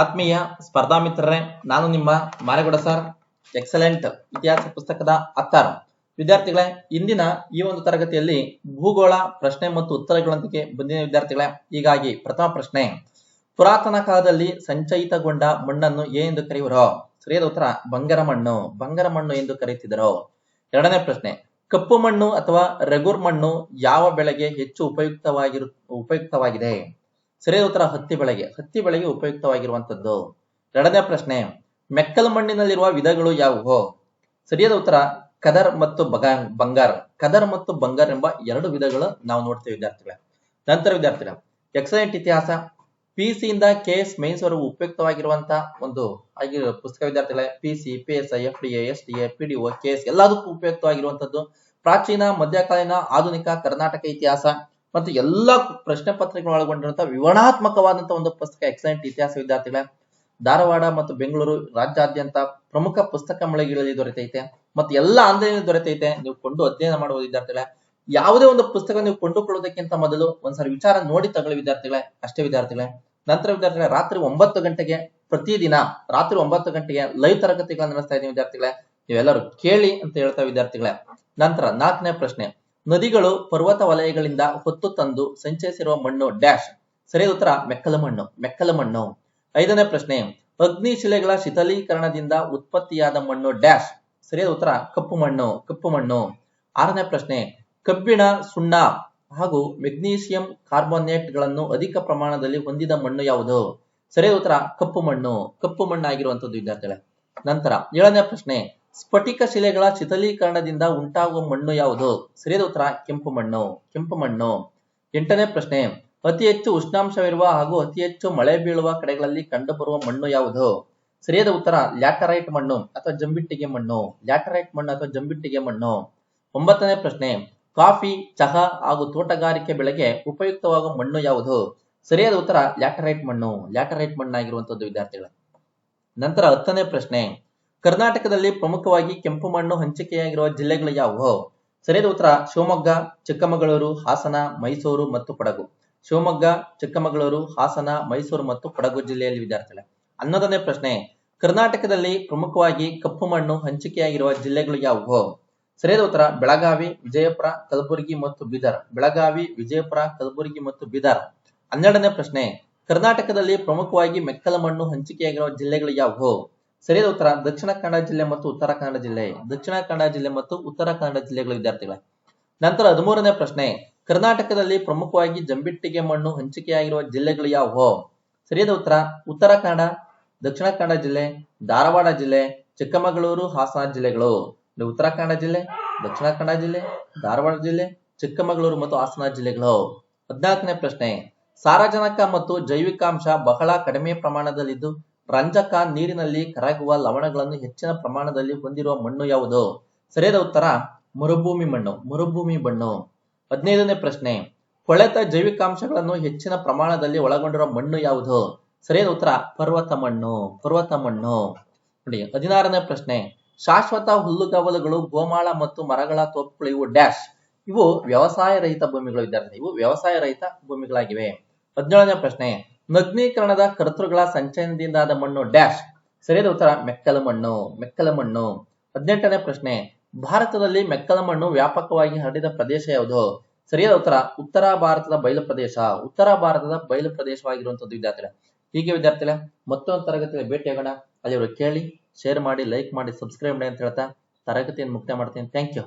ಆತ್ಮೀಯ ಸ್ಪರ್ಧಾ ಮಿತ್ರರೇ, ನಾನು ನಿಮ್ಮ ಮಾರೇಗೌಡ ಸರ್. ಎಕ್ಸಲೆಂಟ್ ಇತಿಹಾಸ ಪುಸ್ತಕದ ಅತ್ತಾರ ವಿದ್ಯಾರ್ಥಿಗಳೇ, ಇಂದಿನ ಈ ಒಂದು ತರಗತಿಯಲ್ಲಿ ಭೂಗೋಳ, ಪ್ರಶ್ನೆ ಮತ್ತು ಉತ್ತರಗಳೊಂದಿಗೆ ಬಂದಿನ ವಿದ್ಯಾರ್ಥಿಗಳೇ. ಹೀಗಾಗಿ ಪ್ರಥಮ ಪ್ರಶ್ನೆ, ಪುರಾತನ ಕಾಲದಲ್ಲಿ ಸಂಚಯಿತಗೊಂಡ ಮಣ್ಣನ್ನು ಏನೆಂದು ಕರೆಯುವರು? ಸರಿಯಾದ ಉತ್ತರ ಬಂಗಾರ ಮಣ್ಣು ಬಂಗಾರ ಮಣ್ಣು ಎಂದು ಕರೆಯುತ್ತಿದ್ದರು? ಎರಡನೇ ಪ್ರಶ್ನೆ, ಕಪ್ಪು ಮಣ್ಣು ಅಥವಾ ರೆಗುರ್ ಮಣ್ಣು ಯಾವ ಬೆಳೆಗೆ ಹೆಚ್ಚು ಉಪಯುಕ್ತವಾಗಿರು, ಉಪಯುಕ್ತವಾಗಿದೆ? ಸರಿಯಾದ ಉತ್ತರ ಹತ್ತಿ ಬೆಳೆಗೆ. ಹತ್ತಿ ಬೆಳೆಗೆ ಉಪಯುಕ್ತವಾಗಿರುವಂತದ್ದು ಎರಡನೇ ಪ್ರಶ್ನೆ, ಮೆಕ್ಕಲು ಮಣ್ಣಿನಲ್ಲಿರುವ ವಿಧಗಳು ಯಾವುವು? ಸರಿಯಾದ ಉತ್ತರ, ಕದರ್ ಮತ್ತು ಬಂಗಾರ್. ಕದರ್ ಮತ್ತು ಬಂಗಾರ್ ಎಂಬ ಎರಡು ವಿಧಗಳು ನಾವು ನೋಡ್ತೇವೆ ವಿದ್ಯಾರ್ಥಿಗಳೇ. ನಂತರ ವಿದ್ಯಾರ್ಥಿಗಳ, ಎಕ್ಸಲೆಂಟ್ ಇತಿಹಾಸ. ಪಿ ಸಿ ಇಂದ ಕೆ ಎಸ್ ಮೈನ್ಸ್ ವರೆಗೂ ಉಪಯುಕ್ತವಾಗಿರುವಂತಹ ಒಂದು ಆಗಿ ಪುಸ್ತಕ ವಿದ್ಯಾರ್ಥಿಗಳೇ P C P S I F D S D A P D O K S ಎಲ್ಲದಕ್ಕೂ ಉಪಯುಕ್ತವಾಗಿರುವಂತದ್ದು ಪ್ರಾಚೀನ, ಮಧ್ಯಕಾಲೀನ, ಆಧುನಿಕ, ಕರ್ನಾಟಕ ಇತಿಹಾಸ. ಮತ್ತು ಎಲ್ಲಾ ಪ್ರಶ್ನೆ ಪತ್ರಿಕೆಗಳು ಒಳಗೊಂಡಿರುವಂತಹ ವಿವರಣಾತ್ಮಕವಾದಂತಹ ಒಂದು ಪುಸ್ತಕ ಎಕ್ಸಲೆಂಟ್ ಇತಿಹಾಸ ವಿದ್ಯಾರ್ಥಿಗಳೇ, ಧಾರವಾಡ ಮತ್ತು ಬೆಂಗಳೂರು ರಾಜ್ಯಾದ್ಯಂತ ಪ್ರಮುಖ ಪುಸ್ತಕ ಮಳಿಗೆಗಳಲ್ಲಿ ದೊರೆತೈತೆ ಮತ್ತು ಎಲ್ಲ ಆನ್ಲೈನ್ ದೊರೆತೈತೆ. ನೀವು ಕೊಂಡು ಅಧ್ಯಯನ ಮಾಡುವ ವಿದ್ಯಾರ್ಥಿಗಳೇ, ಯಾವುದೇ ಒಂದು ಪುಸ್ತಕ ನೀವು ಕೊಂಡುಕೊಳ್ಳೋದಕ್ಕಿಂತ ಮೊದಲು ಒಂದ್ಸರಿ ವಿಚಾರ ನೋಡಿ ತಗೊಳ್ಳಿ ವಿದ್ಯಾರ್ಥಿಗಳೇ. ಅಷ್ಟೇ ವಿದ್ಯಾರ್ಥಿಗಳೇ. ನಂತರ ವಿದ್ಯಾರ್ಥಿಗಳೇ, ರಾತ್ರಿ ಒಂಬತ್ತು ಗಂಟೆಗೆ ಪ್ರತಿದಿನ ರಾತ್ರಿ ಒಂಬತ್ತು ಗಂಟೆಗೆ ಲೈವ್ ತರಗತಿಗಳನ್ನು ನಡೆಸ್ತಾ ಇದ್ದೀನಿ ವಿದ್ಯಾರ್ಥಿಗಳೇ. ನೀವೆಲ್ಲರೂ ಕೇಳಿ ಅಂತ ಹೇಳ್ತಾ ವಿದ್ಯಾರ್ಥಿಗಳೇ. ನಂತರ ನಾಲ್ಕನೇ ಪ್ರಶ್ನೆ. ನದಿಗಳು ಪರ್ವತ ವಲಯಗಳಿಂದ ಹೊತ್ತು ತಂದು ಸಂಚರಿಸಿರುವ ಮಣ್ಣು ಡ್ಯಾಶ್. ಸರಿಯಾದ ಉತ್ತರ, ಮೆಕ್ಕಲು ಮಣ್ಣು ಮೆಕ್ಕಲು ಮಣ್ಣು. ಐದನೇ ಪ್ರಶ್ನೆ ಅಗ್ನಿಶಿಲೆಗಳ ಶಿಥಲೀಕರಣದಿಂದ ಉತ್ಪತ್ತಿಯಾದ ಮಣ್ಣು ಡ್ಯಾಶ್. ಸರಿಯಾದ ಉತ್ತರ, ಕಪ್ಪು ಮಣ್ಣು ಕಪ್ಪು ಮಣ್ಣು. ಆರನೇ ಪ್ರಶ್ನೆ, ಕಬ್ಬಿಣ ಸುಣ್ಣ ಹಾಗೂ ಮೆಗ್ನೀಷಿಯಂ ಕಾರ್ಬೋನೇಟ್ಗಳನ್ನು ಅಧಿಕ ಪ್ರಮಾಣದಲ್ಲಿ ಹೊಂದಿದ ಮಣ್ಣು ಯಾವುದು? ಸರಿಯಾದ ಉತ್ತರ, ಕಪ್ಪು ಮಣ್ಣು. ಕಪ್ಪು ಮಣ್ಣು ಆಗಿರುವಂತದ್ದು ವಿದ್ಯಾರ್ಥಿಗಳೇ. ನಂತರ, ಏಳನೇ ಪ್ರಶ್ನೆ ಸ್ಫಟಿಕ ಶಿಲೆಗಳ ಶಿಥಲೀಕರಣದಿಂದ ಉಂಟಾಗುವ ಮಣ್ಣು ಯಾವುದು? ಸರಿಯಾದ ಉತ್ತರ, ಕೆಂಪು ಮಣ್ಣು. ಕೆಂಪು ಮಣ್ಣು. ಎಂಟನೇ ಪ್ರಶ್ನೆ, ಅತಿ ಹೆಚ್ಚು ಉಷ್ಣಾಂಶವಿರುವ ಹಾಗೂ ಅತಿ ಹೆಚ್ಚು ಮಳೆ ಬೀಳುವ ಕಡೆಗಳಲ್ಲಿ ಕಂಡುಬರುವ ಮಣ್ಣು ಯಾವುದು? ಸರಿಯಾದ ಉತ್ತರ, ಲ್ಯಾಟರೈಟ್ ಮಣ್ಣು ಅಥವಾ ಜಂಬಿಟ್ಟಿಗೆ ಮಣ್ಣು. ಲ್ಯಾಟರೈಟ್ ಮಣ್ಣು ಅಥವಾ ಜಂಬಿಟ್ಟಿಗೆ ಮಣ್ಣು. ಒಂಬತ್ತನೇ ಪ್ರಶ್ನೆ, ಕಾಫಿ, ಚಹಾ ಹಾಗೂ ತೋಟಗಾರಿಕೆ ಬೆಳೆಗೆ ಉಪಯುಕ್ತವಾಗುವ ಮಣ್ಣು ಯಾವುದು? ಸರಿಯಾದ ಉತ್ತರ, ಲ್ಯಾಟರೈಟ್ ಮಣ್ಣು. ಲ್ಯಾಟರೈಟ್ ಮಣ್ಣಾಗಿರುವಂತದ್ದು ವಿದ್ಯಾರ್ಥಿಗಳು. ನಂತರ ಹತ್ತನೇ ಪ್ರಶ್ನೆ ಕರ್ನಾಟಕದಲ್ಲಿ ಪ್ರಮುಖವಾಗಿ ಕೆಂಪು ಮಣ್ಣು ಹಂಚಿಕೆಯಾಗಿರುವ ಜಿಲ್ಲೆಗಳು ಯಾವುವು? ಸರಿಯಾದ ಉತ್ತರ, ಶಿವಮೊಗ್ಗ, ಚಿಕ್ಕಮಗಳೂರು, ಹಾಸನ, ಮೈಸೂರು ಮತ್ತು ಕೊಡಗು. ಶಿವಮೊಗ್ಗ, ಚಿಕ್ಕಮಗಳೂರು, ಹಾಸನ, ಮೈಸೂರು ಮತ್ತು ಕೊಡಗು ಜಿಲ್ಲೆಯಲ್ಲಿ ವಿದ್ಯಾರ್ಥಿಗಳೇ. ಹನ್ನೊಂದನೇ ಪ್ರಶ್ನೆ, ಕರ್ನಾಟಕದಲ್ಲಿ ಪ್ರಮುಖವಾಗಿ ಕಪ್ಪು ಮಣ್ಣು ಹಂಚಿಕೆಯಾಗಿರುವ ಜಿಲ್ಲೆಗಳು ಯಾವುವು? ಸರಿಯಾದ ಉತ್ತರ, ಬೆಳಗಾವಿ, ವಿಜಯಪುರ, ಕಲಬುರಗಿ ಮತ್ತು ಬೀದರ್. ಬೆಳಗಾವಿ, ವಿಜಯಪುರ, ಕಲಬುರಗಿ ಮತ್ತು ಬೀದರ್. ಹನ್ನೆರಡನೇ ಪ್ರಶ್ನೆ, ಕರ್ನಾಟಕದಲ್ಲಿ ಪ್ರಮುಖವಾಗಿ ಮೆಕ್ಕಲ ಮಣ್ಣು ಹಂಚಿಕೆಯಾಗಿರುವ ಜಿಲ್ಲೆಗಳು ಯಾವುವು? ಸರಿಯಾದ ಉತ್ತರ, ದಕ್ಷಿಣ ಕನ್ನಡ ಜಿಲ್ಲೆ ಮತ್ತು ಉತ್ತರ ಕನ್ನಡ ಜಿಲ್ಲೆ. ದಕ್ಷಿಣ ಕನ್ನಡ ಜಿಲ್ಲೆ ಮತ್ತು ಉತ್ತರ ಕನ್ನಡ ಜಿಲ್ಲೆಗಳ ವಿದ್ಯಾರ್ಥಿಗಳೇ. ನಂತರ ಹದಿಮೂರನೇ ಪ್ರಶ್ನೆ, ಕರ್ನಾಟಕದಲ್ಲಿ ಪ್ರಮುಖವಾಗಿ ಜಂಬಿಟ್ಟಿಗೆ ಮಣ್ಣು ಹಂಚಿಕೆಯಾಗಿರುವ ಜಿಲ್ಲೆಗಳು ಯಾವುವು? ಸರಿಯಾದ ಉತ್ತರ ಉತ್ತರ ಕನ್ನಡ, ದಕ್ಷಿಣ ಕನ್ನಡ ಜಿಲ್ಲೆ, ಧಾರವಾಡ ಜಿಲ್ಲೆ, ಚಿಕ್ಕಮಗಳೂರು, ಹಾಸನ ಜಿಲ್ಲೆಗಳು. ಉತ್ತರ ಕನ್ನಡ ಜಿಲ್ಲೆ, ದಕ್ಷಿಣ ಕನ್ನಡ ಜಿಲ್ಲೆ, ಧಾರವಾಡ ಜಿಲ್ಲೆ, ಚಿಕ್ಕಮಗಳೂರು ಮತ್ತು ಹಾಸನ ಜಿಲ್ಲೆಗಳು. ಹದಿನಾಲ್ಕನೇ ಪ್ರಶ್ನೆ, ಸಾರಜನಕ ಮತ್ತು ಜೈವಿಕಾಂಶ ಬಹಳ ಕಡಿಮೆ ಪ್ರಮಾಣದಲ್ಲಿದ್ದು ರಂಜಕ ನೀರಿನಲ್ಲಿ ಕರಗುವ ಲವಣಗಳನ್ನು ಹೆಚ್ಚಿನ ಪ್ರಮಾಣದಲ್ಲಿ ಹೊಂದಿರುವ ಮಣ್ಣು ಯಾವುದು? ಸರಿಯಾದ ಉತ್ತರ, ಮರುಭೂಮಿ ಮಣ್ಣು ಮರುಭೂಮಿ ಮಣ್ಣು. ಹದಿನೈದನೇ ಪ್ರಶ್ನೆ, ಕೊಳೆತ ಜೈವಿಕಾಂಶಗಳನ್ನು ಹೆಚ್ಚಿನ ಪ್ರಮಾಣದಲ್ಲಿ ಒಳಗೊಂಡಿರುವ ಮಣ್ಣು ಯಾವುದು? ಸರಿಯಾದ ಉತ್ತರ, ಪರ್ವತ ಮಣ್ಣು ಪರ್ವತ ಮಣ್ಣು. ನೋಡಿ, ಹದಿನಾರನೇ ಪ್ರಶ್ನೆ, ಶಾಶ್ವತ ಹುಲ್ಲುಗಾವಲುಗಳು, ಗೋಮಾಳ ಮತ್ತು ಮರಗಳ ತೋಪುಗಳು ಇವು ಡ್ಯಾಶ್. ಇವು ವ್ಯವಸಾಯ ರಹಿತ ಭೂಮಿಗಳು, ವಿದ್ಯಾರ್ಥಿ. ಇವು ವ್ಯವಸಾಯ ರಹಿತ ಭೂಮಿಗಳಾಗಿವೆ. ಹದಿನೇಳನೇ ಪ್ರಶ್ನೆ ನಗ್ನೀಕರಣದ ಕರ್ತೃಗಳ ಸಂಚಯನದಿಂದಾದ ಮಣ್ಣು ಡ್ಯಾಶ್. ಸರಿಯಾದ ಉತ್ತರ, ಮೆಕ್ಕಲ ಮಣ್ಣು ಮೆಕ್ಕಲ ಮಣ್ಣು. ಹದಿನೆಂಟನೇ ಪ್ರಶ್ನೆ, ಭಾರತದಲ್ಲಿ ಮೆಕ್ಕಲ ಮಣ್ಣು ವ್ಯಾಪಕವಾಗಿ ಹರಡಿದ ಪ್ರದೇಶ ಯಾವುದು? ಸರಿಯಾದ ಉತ್ತರ ಉತ್ತರ ಭಾರತದ ಬಯಲು ಪ್ರದೇಶ. ಉತ್ತರ ಭಾರತದ ಬಯಲು ಪ್ರದೇಶವಾಗಿರುವಂತದ್ದು ವಿದ್ಯಾರ್ಥಿಗಳ. ಹೀಗೆ ವಿದ್ಯಾರ್ಥಿಗಳ, ಮತ್ತೊಂದು ತರಗತಿಯಲ್ಲಿ ಭೇಟಿಯಾಗೋಣ ಅಲ್ಲಿವರು ಕೇಳಿ ಶೇರ್ ಮಾಡಿ ಲೈಕ್ ಮಾಡಿ ಸಬ್ಸ್ಕ್ರೈಬ್ ಮಾಡಿ ಅಂತ ಹೇಳ್ತಾ ತರಗತಿಯನ್ನು ಮುಕ್ತಾಯ ಮಾಡ್ತೀನಿ. Thank you